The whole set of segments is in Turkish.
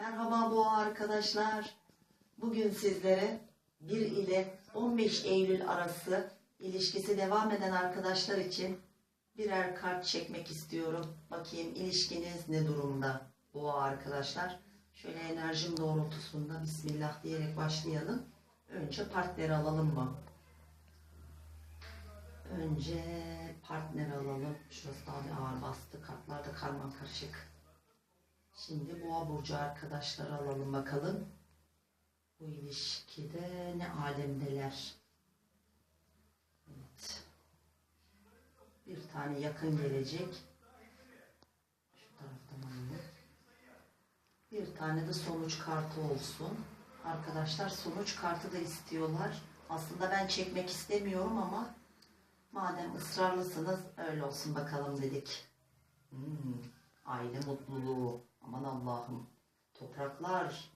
Merhaba boğa arkadaşlar. Bugün sizlere 1 ile 15 Eylül arası ilişkisi devam eden arkadaşlar için birer kart çekmek istiyorum. Bakayım ilişkiniz ne durumda boğa arkadaşlar. Şöyle enerjim doğrultusunda Bismillah diyerek başlayalım. Önce partneri alalım mı? Önce partner alalım. Şurası daha bir ağır bastı. Kartlar da karman karışık. Şimdi boğa burcu arkadaşları alalım bakalım. Bu ilişkide ne alemdeler. Evet. Bir tane yakın gelecek. Şu taraftan alalım. Bir tane de sonuç kartı olsun. Arkadaşlar sonuç kartı da istiyorlar. Aslında ben çekmek istemiyorum ama madem ısrarlısınız öyle olsun bakalım dedik. Hmm, aile mutluluğu. Aman Allah'ım. Topraklar.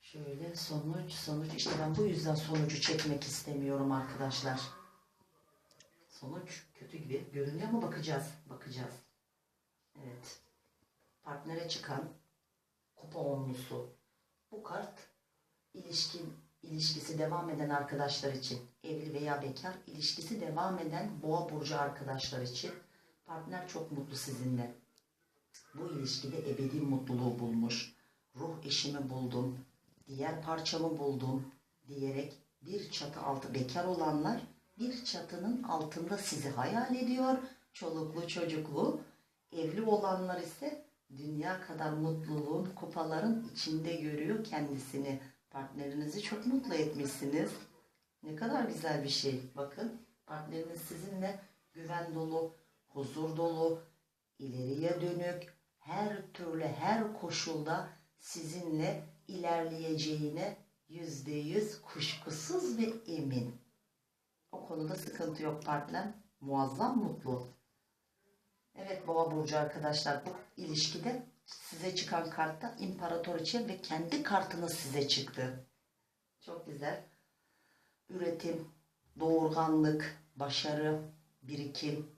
Şöyle sonuç, sonuç. İşte ben bu yüzden sonucu çekmek istemiyorum arkadaşlar. Sonuç kötü gibi görünüyor ama bakacağız. Bakacağız. Evet. Partnere çıkan kupa onlusu. Bu kart ilişkin ilişkisi devam eden arkadaşlar için, evli veya bekar ilişkisi devam eden boğa burcu arkadaşlar için partner çok mutlu sizinle. Bu ilişkide ebedi mutluluğu bulmuş. Ruh eşimi buldum, diğer parçamı buldum diyerek bir çatı altı bekar olanlar bir çatının altında sizi hayal ediyor. Çoluklu çocuklu. Evli olanlar ise dünya kadar mutluluğun kupaların içinde görüyor kendisini. Partnerinizi çok mutlu etmişsiniz. Ne kadar güzel bir şey. Bakın partneriniz sizinle güven dolu, huzur dolu, ileriye dönük, her türlü her koşulda sizinle ilerleyeceğine yüzde yüz kuşkusuz ve emin. O konuda sıkıntı yok partner. Muazzam mutlu. Evet Boğa Burcu arkadaşlar bu ilişkide size çıkan kartta imparatoriçe ve kendi kartınız size çıktı. Çok güzel. Üretim, doğurganlık, başarı, birikim.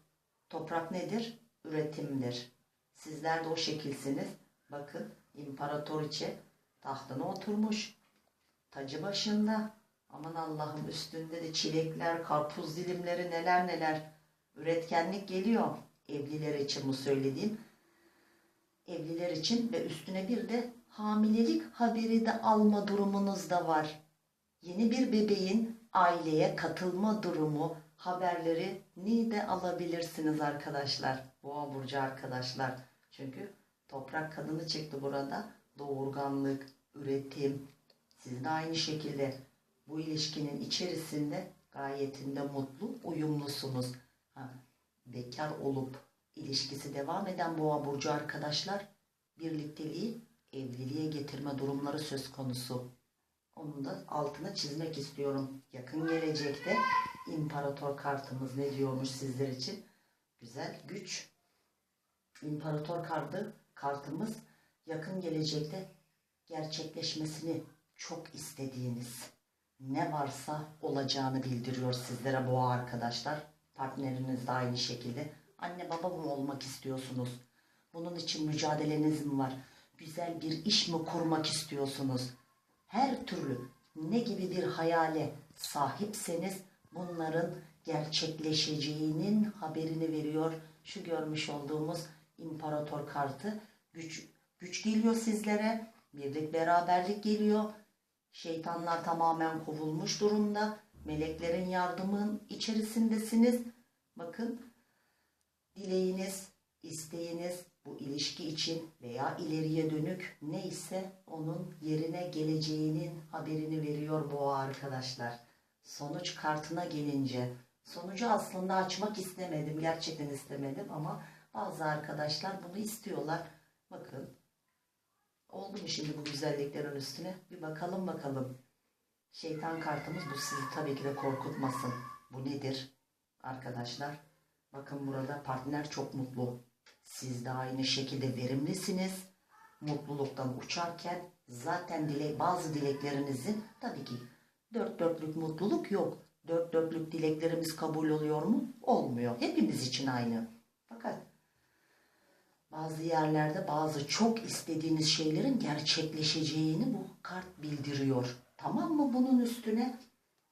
Toprak nedir? Üretimdir. Sizler de o şekilsiniz. Bakın imparatoriçe tahtına oturmuş. Tacı başında. Aman Allah'ım üstünde de çilekler, karpuz dilimleri neler neler. Üretkenlik geliyor. Evliler için bu söylediğim. Evliler için ve üstüne bir de hamilelik haberi de alma durumunuz da var. Yeni bir bebeğin aileye katılma durumu haberleri ni de alabilirsiniz arkadaşlar. Boğa burcu arkadaşlar. Çünkü toprak kadını çıktı burada. Doğurganlık, üretim. Siz de aynı şekilde bu ilişkinin içerisinde gayetinde mutlu, uyumlusunuz. Ha, bekar olup ilişkisi devam eden boğa burcu arkadaşlar birlikteliği evliliğe getirme durumları söz konusu. Onun da altını çizmek istiyorum. Yakın gelecekte imparator kartımız ne diyormuş sizler için? Güzel, güç. İmparator kartı, kartımız yakın gelecekte gerçekleşmesini çok istediğiniz ne varsa olacağını bildiriyor sizlere boğa arkadaşlar. Partneriniz de aynı şekilde. Anne baba mı olmak istiyorsunuz? Bunun için mücadeleniz mi var? Güzel bir iş mi kurmak istiyorsunuz? Her türlü ne gibi bir hayale sahipseniz bunların gerçekleşeceğinin haberini veriyor. Şu görmüş olduğumuz imparator kartı güç güç geliyor sizlere. Birlik beraberlik geliyor. Şeytanlar tamamen kovulmuş durumda. Meleklerin yardımın içerisindesiniz. Bakın dileğiniz, isteğiniz bu ilişki için veya ileriye dönük neyse onun yerine geleceğinin haberini veriyor boğa arkadaşlar. Sonuç kartına gelince sonucu aslında açmak istemedim. Gerçekten istemedim ama bazı arkadaşlar bunu istiyorlar. Bakın oldu mu şimdi bu güzelliklerin üstüne? Bir bakalım bakalım. Şeytan kartımız bu sizi tabii ki de korkutmasın. Bu nedir arkadaşlar? Bakın burada partner çok mutlu. Siz de aynı şekilde verimlisiniz. Mutluluktan uçarken zaten dile, bazı dileklerinizin tabii ki dört dörtlük mutluluk yok. Dört dörtlük dileklerimiz kabul oluyor mu? Olmuyor. Hepimiz için aynı. Bazı yerlerde bazı çok istediğiniz şeylerin gerçekleşeceğini bu kart bildiriyor. Tamam mı? Bunun üstüne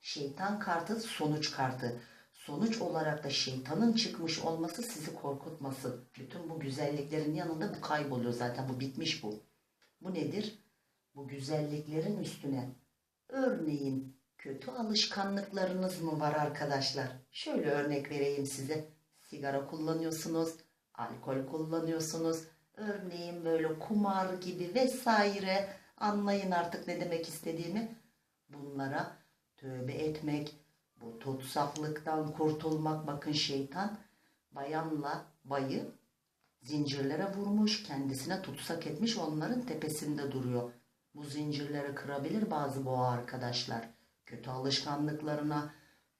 şeytan kartı sonuç kartı. Sonuç olarak da şeytanın çıkmış olması sizi korkutmasın. Bütün bu güzelliklerin yanında bu kayboluyor zaten. Bu bitmiş bu. Bu nedir? Bu güzelliklerin üstüne örneğin kötü alışkanlıklarınız mı var arkadaşlar? Şöyle örnek vereyim size. Sigara kullanıyorsunuz, alkol kullanıyorsunuz. Örneğin böyle kumar gibi vesaire. Anlayın artık ne demek istediğimi. Bunlara tövbe etmek, bu tutsaklıktan kurtulmak. Bakın şeytan bayanla bayı zincirlere vurmuş, kendisine tutsak etmiş, onların tepesinde duruyor. Bu zincirleri kırabilir bazı boğa arkadaşlar. Kötü alışkanlıklarına,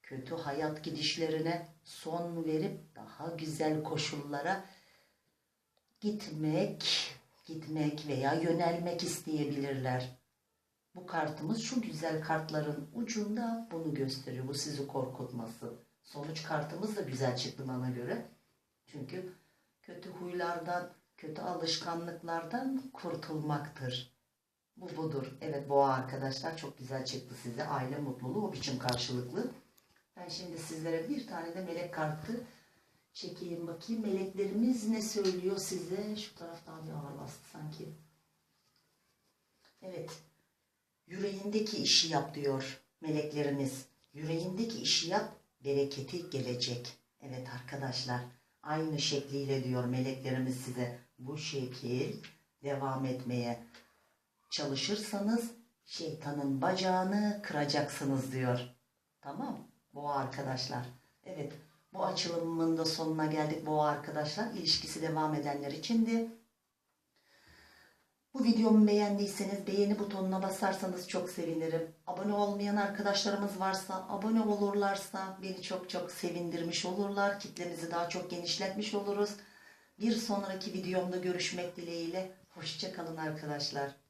kötü hayat gidişlerine son verip daha güzel koşullara gitmek, gitmek veya yönelmek isteyebilirler. Bu kartımız şu güzel kartların ucunda bunu gösteriyor. Bu sizi korkutması. Sonuç kartımız da güzel çıktı bana göre. Çünkü kötü huylardan, kötü alışkanlıklardan kurtulmaktır. Bu budur. Evet boğa arkadaşlar çok güzel çıktı size. Aile mutluluğu o biçim karşılıklı. Ben şimdi sizlere bir tane de melek kartı çekeyim bakayım. Meleklerimiz ne söylüyor size? Şu taraf daha bir ağır bastı sanki. Evet. Yüreğindeki işi yap diyor meleklerimiz. Yüreğindeki işi yap, bereketi gelecek. Evet arkadaşlar, aynı şekliyle diyor meleklerimiz size. Bu şekil devam etmeye çalışırsanız şeytanın bacağını kıracaksınız diyor. Tamam bu arkadaşlar. Evet bu açılımın da sonuna geldik bu arkadaşlar. İlişkisi devam edenler için de bu videomu beğendiyseniz beğeni butonuna basarsanız çok sevinirim. Abone olmayan arkadaşlarımız varsa abone olurlarsa beni çok çok sevindirmiş olurlar. Kitlemizi daha çok genişletmiş oluruz. Bir sonraki videomda görüşmek dileğiyle. Hoşçakalın arkadaşlar.